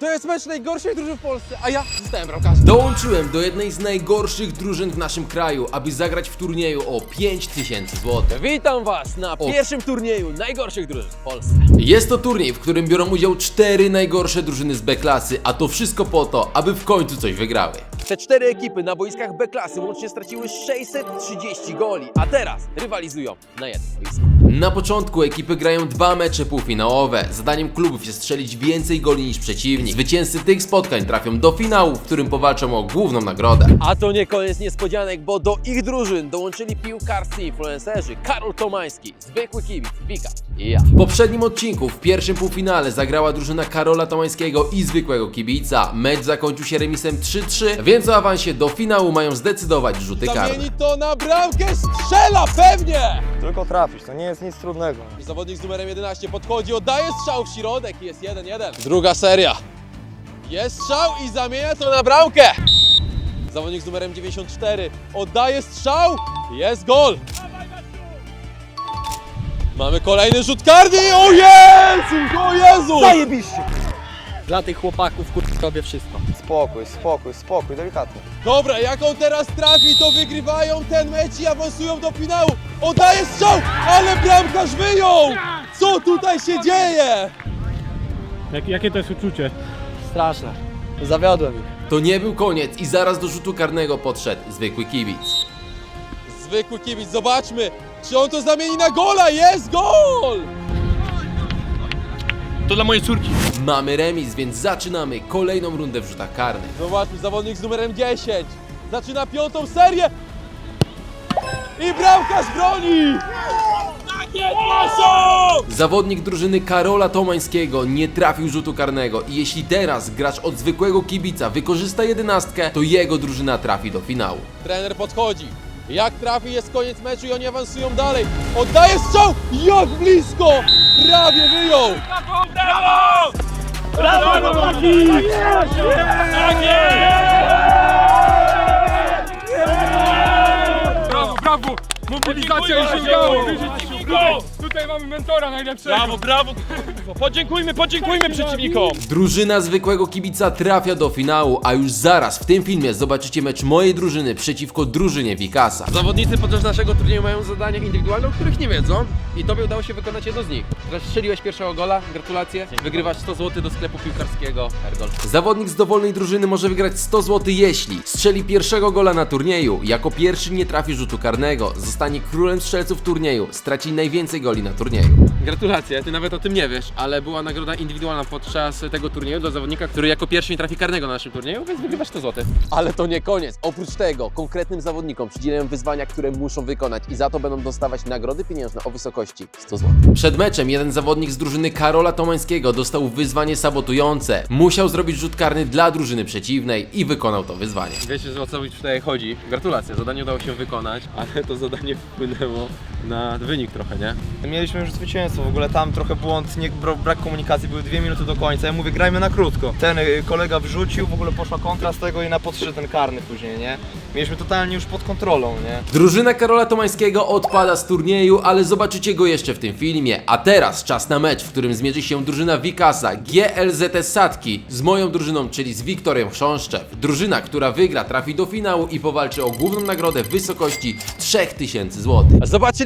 To jest mecz najgorszej drużyny w Polsce, a ja zostałem bramkarzem. Dołączyłem do jednej z najgorszych drużyn w naszym kraju, aby zagrać w turnieju o 5000 zł. Witam Was na pierwszym turnieju najgorszych drużyn w Polsce. Jest to turniej, w którym biorą udział cztery najgorsze drużyny z B-klasy, a to wszystko po to, aby w końcu coś wygrały. Te cztery ekipy na boiskach B-klasy łącznie straciły 630 goli, a teraz rywalizują na jednym boisku. Na początku ekipy grają dwa mecze półfinałowe. Zadaniem klubów jest strzelić więcej goli niż przeciwnik. Zwycięzcy tych spotkań trafią do finału, w którym powalczą o główną nagrodę. A to nie koniec niespodzianek, bo do ich drużyn dołączyli piłkarscy influencerzy Karol Tomański, zwykły kibic, Wika i ja. W poprzednim odcinku, w pierwszym półfinale, zagrała drużyna Karola Tomańskiego i zwykłego kibica. Mecz zakończył się remisem 3-3, więc o awansie do finału mają zdecydować rzuty karne. Zamieni to na bramkę, strzela pewnie! Tylko trafić, to nie jest nic trudnego. Zawodnik z numerem 11 podchodzi, oddaje strzał w środek i jest 1-1. Druga seria. Jest strzał i zamienia to na bramkę. Zawodnik z numerem 94 oddaje strzał, jest gol. Mamy kolejny rzut karny. O Jezu, o Jezu! Zajebiście! Dla tych chłopaków kur... robię wszystko. Spokój, spokój, spokój, delikatnie. Dobra, jak on teraz trafi, to wygrywają ten mecz i awansują do finału. Oddaje strzał, ale bramkarz wyjął! Co tutaj się dzieje? Jak, jakie to jest uczucie? Straszne. Zawiodłem ich. To nie był koniec i zaraz do rzutu karnego podszedł zwykły kibic. Zwykły kibic, zobaczmy, czy on to zamieni na gola. Jest gol! To dla mojej córki. Mamy remis, więc zaczynamy kolejną rundę w rzutach karnych. Zobaczmy, zawodnik z numerem 10 zaczyna piątą serię i bramkarz broni! Zawodnik drużyny Karola Tomańskiego nie trafił rzutu karnego i jeśli teraz gracz od zwykłego kibica wykorzysta jedenastkę, to jego drużyna trafi do finału. Trener podchodzi. Jak trafi, jest koniec meczu i oni awansują dalej. Oddaje strzał! Jak blisko! Prawie wyjął! Brawo, brawo! Mobilizacja już się udało! Tutaj, tutaj mamy mentora najlepszego! Brawo, brawo! Podziękujmy, podziękujmy przeciwnikom! Drużyna zwykłego kibica trafia do finału, a już zaraz w tym filmie zobaczycie mecz mojej drużyny przeciwko drużynie Wikasa. Zawodnicy podczas naszego turnieju mają zadania indywidualne, o których nie wiedzą i tobie udało się wykonać jedno z nich. Strzeliłeś pierwszego gola, gratulacje. Wygrywasz 100 zł do sklepu piłkarskiego Ergol. Zawodnik z dowolnej drużyny może wygrać 100 zł, jeśli strzeli pierwszego gola na turnieju, jako pierwszy nie trafi rzutu karnego, zostanie królem strzelców turnieju, straci najwięcej goli na turnieju. Gratulacje, ty nawet o tym nie wiesz, ale była nagroda indywidualna podczas tego turnieju dla zawodnika, który jako pierwszy nie trafi karnego na naszym turnieju, więc wygrywasz 100 zł. Ale to nie koniec. Oprócz tego konkretnym zawodnikom przydzielają wyzwania, które muszą wykonać i za to będą dostawać nagrody pieniężne o wysokości 100 zł. Przed meczem jeden zawodnik z drużyny Karola Tomańskiego dostał wyzwanie sabotujące. Musiał zrobić rzut karny dla drużyny przeciwnej i wykonał to wyzwanie. Wiecie, że o co tutaj chodzi. Gratulacje, zadanie udało się wykonać, ale to zadanie wpłynęło na wynik trochę, nie? Mieliśmy już zwycięstwo, w ogóle tam trochę błąd, nie, brak komunikacji, były dwie minuty do końca. Ja mówię, grajmy na krótko. Ten y, kolega wrzucił, w ogóle poszła kontra z tego i na podszedł ten karny później, nie? Mieliśmy totalnie już pod kontrolą, nie? Drużyna Karola Tomańskiego odpada z turnieju, ale zobaczycie go jeszcze w tym filmie. A teraz czas na mecz, w którym zmierzy się drużyna Wikasa GLZS Sadki z moją drużyną, czyli z Wiktorią Chrząszczew. Drużyna, która wygra, trafi do finału i powalczy o główną nagrodę w wysokości 3000 zł.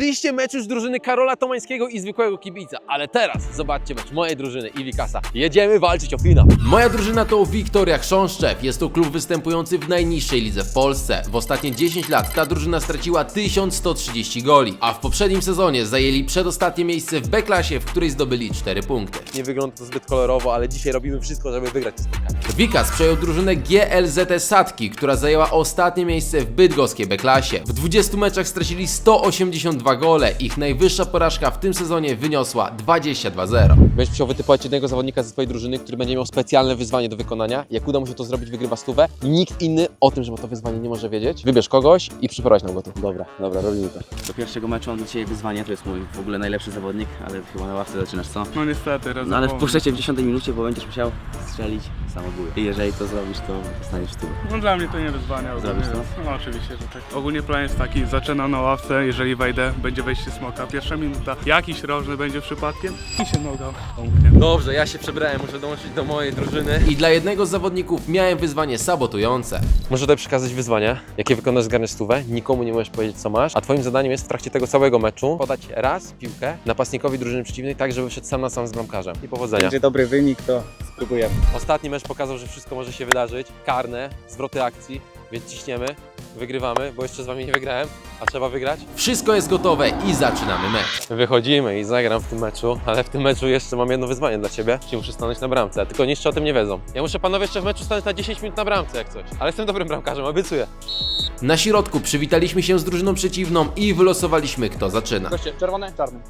Zobaczyliście mecz już drużyny Karola Tomańskiego i zwykłego kibica, ale teraz zobaczcie mecz mojej drużyny i Wikasa. Jedziemy walczyć o finał. Moja drużyna to Wiktoria Chrząszczew. Jest to klub występujący w najniższej lidze w Polsce. W ostatnie 10 lat ta drużyna straciła 1130 goli, a w poprzednim sezonie zajęli przedostatnie miejsce w B-klasie, w której zdobyli 4 punkty. Nie wygląda to zbyt kolorowo, ale dzisiaj robimy wszystko, żeby wygrać to spotkanie. Wikas przejął drużynę GLZT Sadki, która zajęła ostatnie miejsce w bydgoskiej B-klasie. W 20 meczach stracili 182 gole. Ich najwyższa porażka w tym sezonie wyniosła 22-0. Będziesz musiał wytypować jednego zawodnika ze swojej drużyny, który będzie miał specjalne wyzwanie do wykonania. Jak uda mu się to zrobić, wygrywa stówę. Nikt inny o tym, że ma to wyzwanie nie może wiedzieć. Wybierz kogoś i przyprowadź nam go tu. Dobra, dobra, robimy to. Do pierwszego meczu mam dla Ciebie wyzwanie, to jest mój w ogóle najlepszy zawodnik, ale chyba na ławce zaczynasz, co? No niestety, No ale wpuszczę Cię w 10 minucie, bo będziesz musiał strzelić samobój. I jeżeli to zrobisz, to dostaniesz tu. No dla mnie to nie wyzwanie. Zrobisz ogólnie. to? No oczywiście, że tak. Ogólnie plan jest taki, zaczynam na ławce, jeżeli wejdę, będzie wejście smoka. Pierwsza minuta, jakiś rożny będzie przypadkiem i się noga pomknie. Dobrze, ja się przebrałem, muszę dołączyć do mojej drużyny. I dla jednego z zawodników miałem wyzwanie sabotujące. Muszę tutaj przekazać wyzwanie, jakie wykonasz zgarniesz stówę, nikomu nie możesz powiedzieć co masz, a twoim zadaniem jest w trakcie tego całego meczu podać raz piłkę napastnikowi drużyny przeciwnej, tak żeby wszedł sam na sam z bramkarzem. I powodzenia. Będzie dobry wynik, to spróbujemy. Ostatni mecz pokazał, że wszystko może się wydarzyć. Karne, zwroty akcji, więc ciśniemy, wygrywamy, bo jeszcze z wami nie wygrałem, a trzeba wygrać. Wszystko jest gotowe i zaczynamy mecz. Wychodzimy i zagram w tym meczu, ale w tym meczu jeszcze mam jedno wyzwanie dla ciebie, czyli muszę stanąć na bramce, tylko oni jeszcze o tym nie wiedzą. Ja muszę panowie jeszcze w meczu stanąć na 10 minut na bramce jak coś, ale jestem dobrym bramkarzem, obiecuję. Na środku przywitaliśmy się z drużyną przeciwną i wylosowaliśmy kto zaczyna. Goście, czerwony, czarny.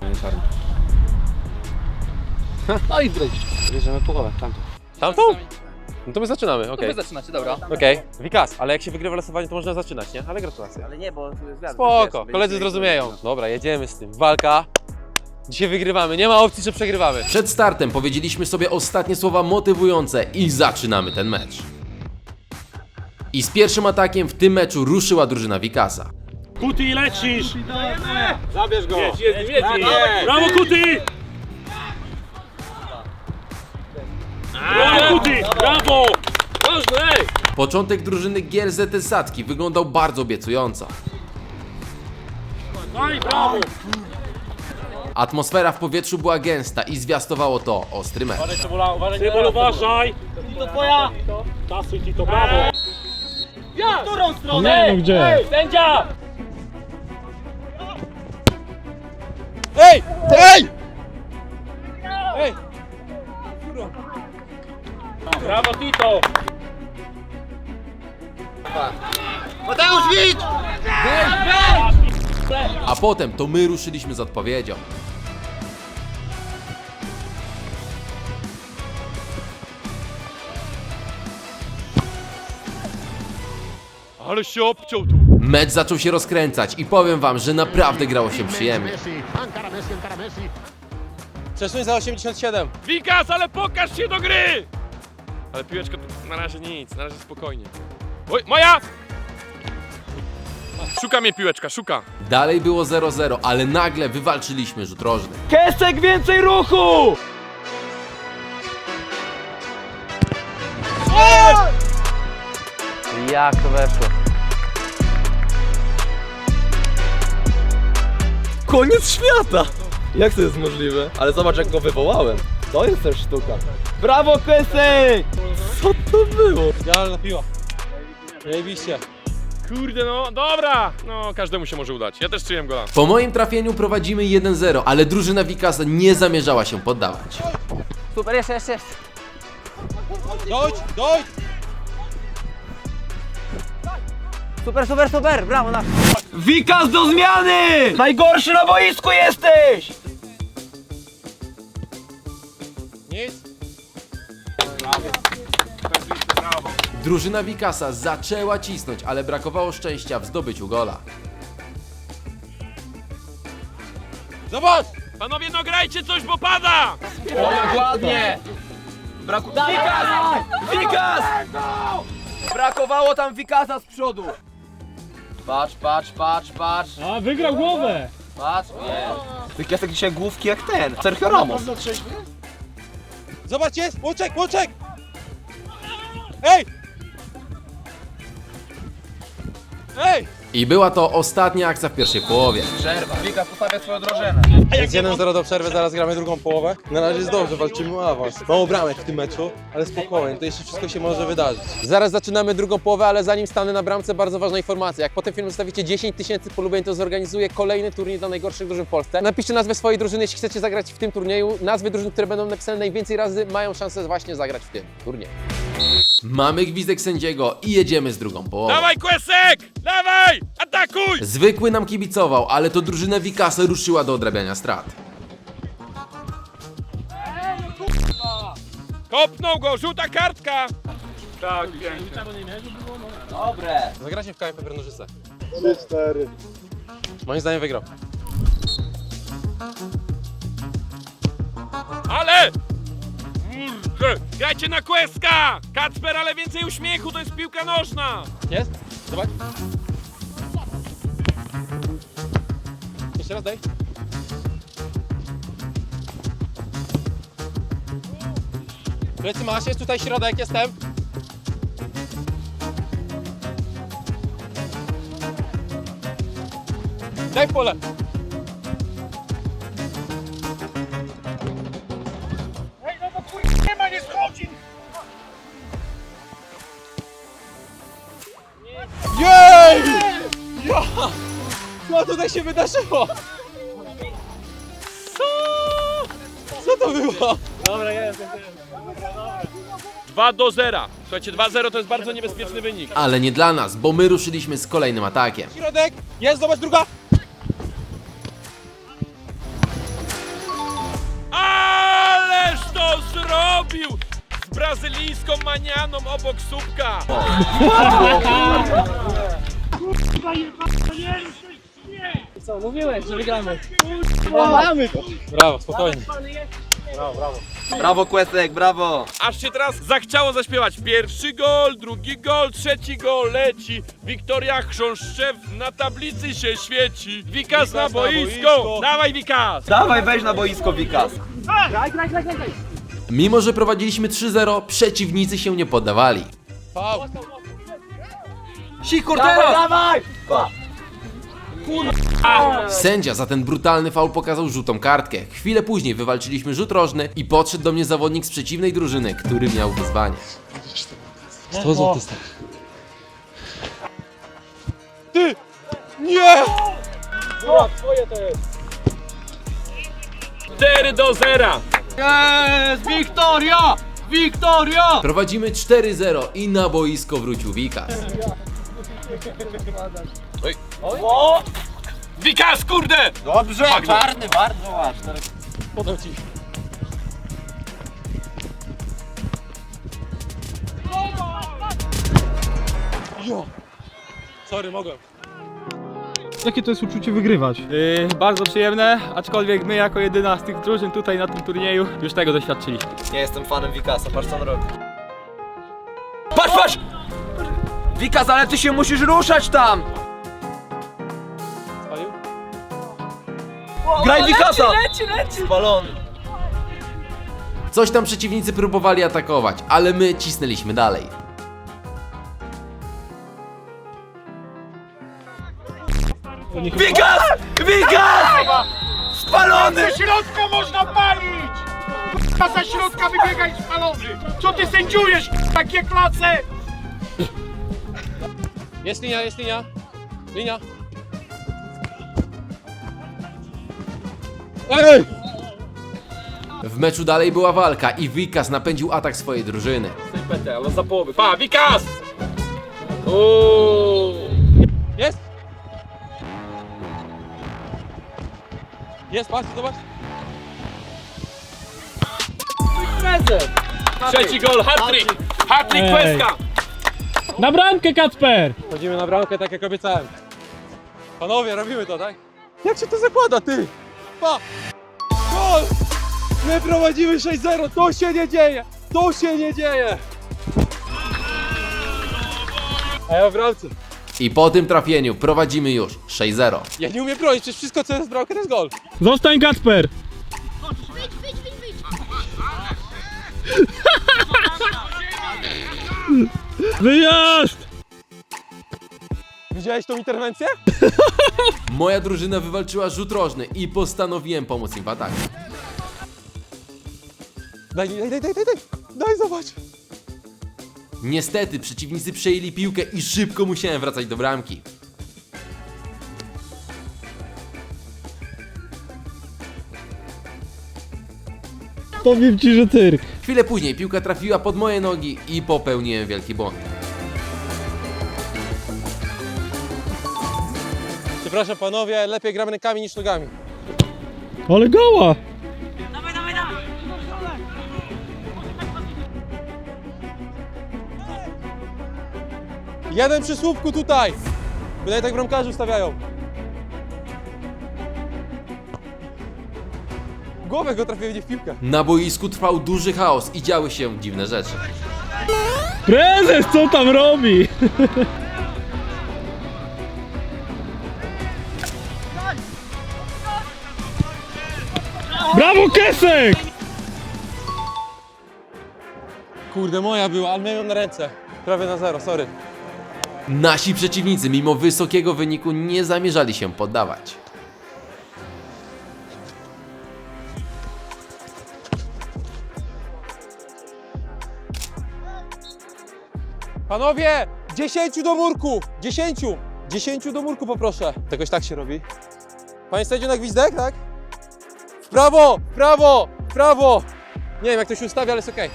No i wyjść. Bierzemy połowę, tamto. Tamtą? No to my zaczynamy, okej. Wy zaczynacie, dobra. Okej, Wikas, ale jak się wygrywa losowanie, to można zaczynać, nie? Ale gratulacje. Ale nie, bo zwiat. Spoko, koledzy zrozumieją. Dobra, jedziemy z tym. Walka. Dzisiaj wygrywamy, nie ma opcji, że przegrywamy. Przed startem powiedzieliśmy sobie ostatnie słowa motywujące i zaczynamy ten mecz. I z pierwszym atakiem w tym meczu ruszyła drużyna Wikasa. Kuti, lecisz! Zabierz go! Brawo, Kuti! Brawo, Kuti! Brawo! Ważne, ej! Początek drużyny GLZT Sadki wyglądał bardzo obiecująco. Daj, brawo! Atmosfera w powietrzu była gęsta i zwiastowało to ostry mecz. Cybul, uważaj! To twoja! Tasuj ci to, brawo! Ja! W którą stronę? Nie, no gdzie? Ej, sędzia! Ej! Ej! Ej! Brawo, Tito! A potem to my ruszyliśmy z odpowiedzią. Ale się obciął tu! Mecz zaczął się rozkręcać i powiem wam, że naprawdę grało się przyjemnie. Przesuń za 87. Wikas, ale pokaż się do gry! Ale piłeczka tu na razie nic, na razie spokojnie. Oj, moja! Szuka mnie piłeczka, szuka. Dalej było 0-0, ale nagle wywalczyliśmy rzut rożny. Kesek, więcej ruchu! Jak to weszło? Koniec świata! Jak to jest możliwe? Ale zobacz jak go wywołałem. To jest też sztuka. Brawo Kesek! Co to było? Idealna piła. Zajebiście. Kurde no, dobra! No, każdemu się może udać. Ja też strzeliłem gola. Po moim trafieniu prowadzimy 1-0, ale drużyna Wikasa nie zamierzała się poddawać. Super, jeszcze, jeszcze, jeszcze. Dojdź, dojdź! Super, super, super, brawo, na. Wikas do zmiany! Najgorszy na boisku jesteś! Drużyna Wikasa zaczęła cisnąć, ale brakowało szczęścia w zdobyciu gola. Zobacz! Panowie, no grajcie coś, bo pada! Ładnie! Braku... Wikas! Wikas! Brakowało tam Wikasa z przodu. Patrz, patrz, patrz, patrz. A, wygrał głowę! Patrz, nie. Wikasek dzisiaj główki jak ten. Sergio Ramos. Zobacz, jest! Łuczek, łuczek! Ej! Ej! I była to ostatnia akcja w pierwszej połowie. Przerwa. Wikas postawia swoją drużynę. Jest 1-0 do przerwy, zaraz gramy drugą połowę. Na razie jest dobrze, walczymy o awans. Mało bramek w tym meczu, ale spokojnie, to jeszcze wszystko się może wydarzyć. Zaraz zaczynamy drugą połowę, ale zanim stanę na bramce, bardzo ważna informacja. Jak po tym filmie zostawicie 10 tysięcy polubień, to zorganizuję kolejny turniej dla najgorszych drużyn w Polsce. Napiszcie nazwę swojej drużyny, jeśli chcecie zagrać w tym turnieju. Nazwy drużyn, które będą napisane najwięcej razy, mają szansę właśnie zagrać w tym turnieju. Mamy gwizdek sędziego i jedziemy z drugą połową. Dawaj, Kłesek! Dawaj! Atakuj! Zwykły nam kibicował, ale to drużyna Wikasa ruszyła do odrabiania strat. Kopnął go, żółta kartka! Tak, pięknie. Zagracie w KFP Brnożyce. 3-4. Moim zdaniem wygrał. Ale! Kurde! Grajcie na Questka! Kacper, ale więcej uśmiechu, to jest piłka nożna! Jest? Zobacz. Jeszcze raz daj. Plecy masz, jest tutaj środek, jestem. Daj w pole. Jej! Ja! Co tutaj się wydarzyło? Co to było? 2 do 0. Słuchajcie, 2-0 to jest bardzo niebezpieczny wynik. Ale nie dla nas, bo my ruszyliśmy z kolejnym atakiem. Środek, jest, zobacz druga. Ależ to zrobił! Z brazylijską manianą obok słupka. Co, mówiłeś, że wygramy. Brawo, spokojnie. Brawo Questek, brawo! Aż się teraz zachciało zaśpiewać. Pierwszy gol, drugi gol, trzeci gol leci. Wiktoria Chrząszczew na tablicy się świeci. Wikas na boisko. Dawaj Wikas! Dawaj, weź na boisko Wikas. Mimo, że prowadziliśmy 3-0, przeciwnicy się nie poddawali. Sikur teraz! Dawaj! Sędzia za ten brutalny faul pokazał żółtą kartkę. Chwilę później wywalczyliśmy rzut rożny i podszedł do mnie zawodnik z przeciwnej drużyny, który miał wyzwanie. 100 zł Ty! Nie! 4 do 0. Jest! Wiktoria! Wiktoria! Prowadzimy 4-0 i na boisko wrócił Wikas. Wikas, kurde! Dobrze! Czarny, bardzo ładny. Podał ci. Jo! Sorry, mogłem. Jakie to jest uczucie wygrywać? Yy, bardzo przyjemne, aczkolwiek my jako jedyna z tych drużyn tutaj na tym turnieju już tego doświadczyliśmy. Nie jestem fanem Wikasa, patrz co on robi. Patrz, patrz! Wikas, ale ty się musisz ruszać tam! Graj Wikasa! Leci, leci! Spalony. Coś tam przeciwnicy próbowali atakować, ale my cisnęliśmy dalej. Wikas! Wikas! Spalony! środka można palić! A za środka wybiegaj spalony! Co ty sędziujesz, takie klace? Jest linia, jest linia. Linia. Ej! W meczu dalej była walka i Wikas napędził atak swojej drużyny. PT, ale za połowy. Pa, Wikas! Uuu. Jest! Jest, patrz, zobacz. Trzeci gol, hat-trick! Hat-trick Ej. Questka! Na bramkę Kacper! Chodzimy na bramkę tak jak obiecałem. Panowie, robimy to, tak? Jak się to zakłada, ty? Gol! My prowadzimy 6-0, to się nie dzieje! To się nie dzieje! A ja w bramce. I po tym trafieniu prowadzimy już 6-0. Ja nie umiem bronić, przecież wszystko co jest w bramkę to jest gol. Zostań Kacper! Wyjazd! Widziałeś tą interwencję? Moja drużyna wywalczyła rzut rożny i postanowiłem pomóc im w ataku. Daj, daj, daj, daj, daj, daj, daj zobacz. Niestety przeciwnicy przejęli piłkę i szybko musiałem wracać do bramki. Powiem ci, że tyrk. Chwilę później piłka trafiła pod moje nogi i popełniłem wielki błąd. Przepraszam panowie, lepiej gramy rękami niż nogami. Ale goła! Jeden przy słupku tutaj. Wydaje tak bramkarzy ustawiają. głowę go trafiłem, nie w piłkę. Na boisku trwał duży chaos i działy się dziwne rzeczy. Prezes, co tam robi? Brawo, Kesek! Kurde, moja była, ale miałem na ręce. Prawie na zero, sorry. Nasi przeciwnicy, mimo wysokiego wyniku, nie zamierzali się poddawać. Panowie, 10 do murku! 10! 10 do murku poproszę. Jakoś tak się robi. Panie sędzio na gwizdek, tak? Prawo, prawo, prawo! Nie wiem jak to się ustawia, ale jest okej.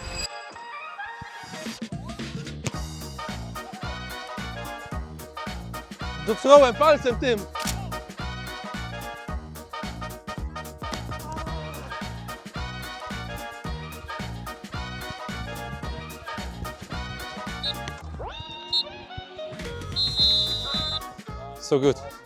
Dotknąłem palcem tym. So good.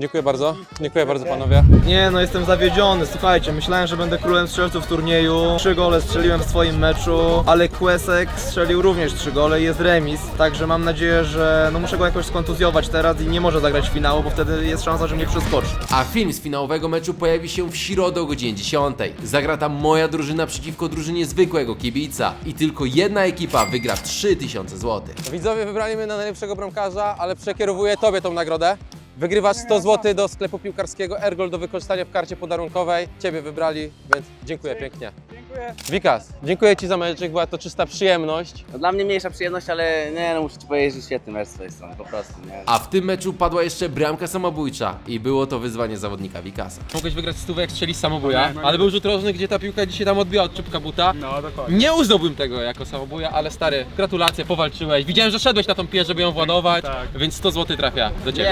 Dziękuję bardzo. Dziękuję bardzo panowie. Nie no, jestem zawiedziony, słuchajcie, myślałem, że będę królem strzelców w turnieju. Trzy gole strzeliłem w swoim meczu, ale Kłesek strzelił również trzy gole i jest remis. Także mam nadzieję, że no muszę go jakoś skontuzjować teraz i nie może zagrać finału, bo wtedy jest szansa, że mnie przeskoczy. A film z finałowego meczu pojawi się w środę o godzinie 10. Zagra tam moja drużyna przeciwko drużynie zwykłego kibica i tylko jedna ekipa wygra 3000 zł. Widzowie wybrali mnie na najlepszego bramkarza, ale przekierowuję tobie tą nagrodę. Wygrywasz 100 zł do sklepu piłkarskiego Ergol do wykorzystania w karcie podarunkowej. Ciebie wybrali, więc dziękuję pięknie. Dziękuję. Wikas, dziękuję Ci za meczek, była to czysta przyjemność. No, dla mnie mniejsza przyjemność, ale nie no, muszę ci powiedzieć, że świetny mecz z twojej strony, po prostu, nie? A w tym meczu padła jeszcze bramka samobójcza i było to wyzwanie zawodnika Wikasa. Mogłeś wygrać stówę jak strzeli samobuja, ale był rzut rożny, gdzie ta piłka dzisiaj tam odbiła od czubka buta. No, dokładnie. Nie uznałbym tego jako samobuja, ale stary, gratulacje, powalczyłeś. Widziałem, że szedłeś na tą pierś, żeby ją władować, Tak. więc 100 zł trafia do Ciebie.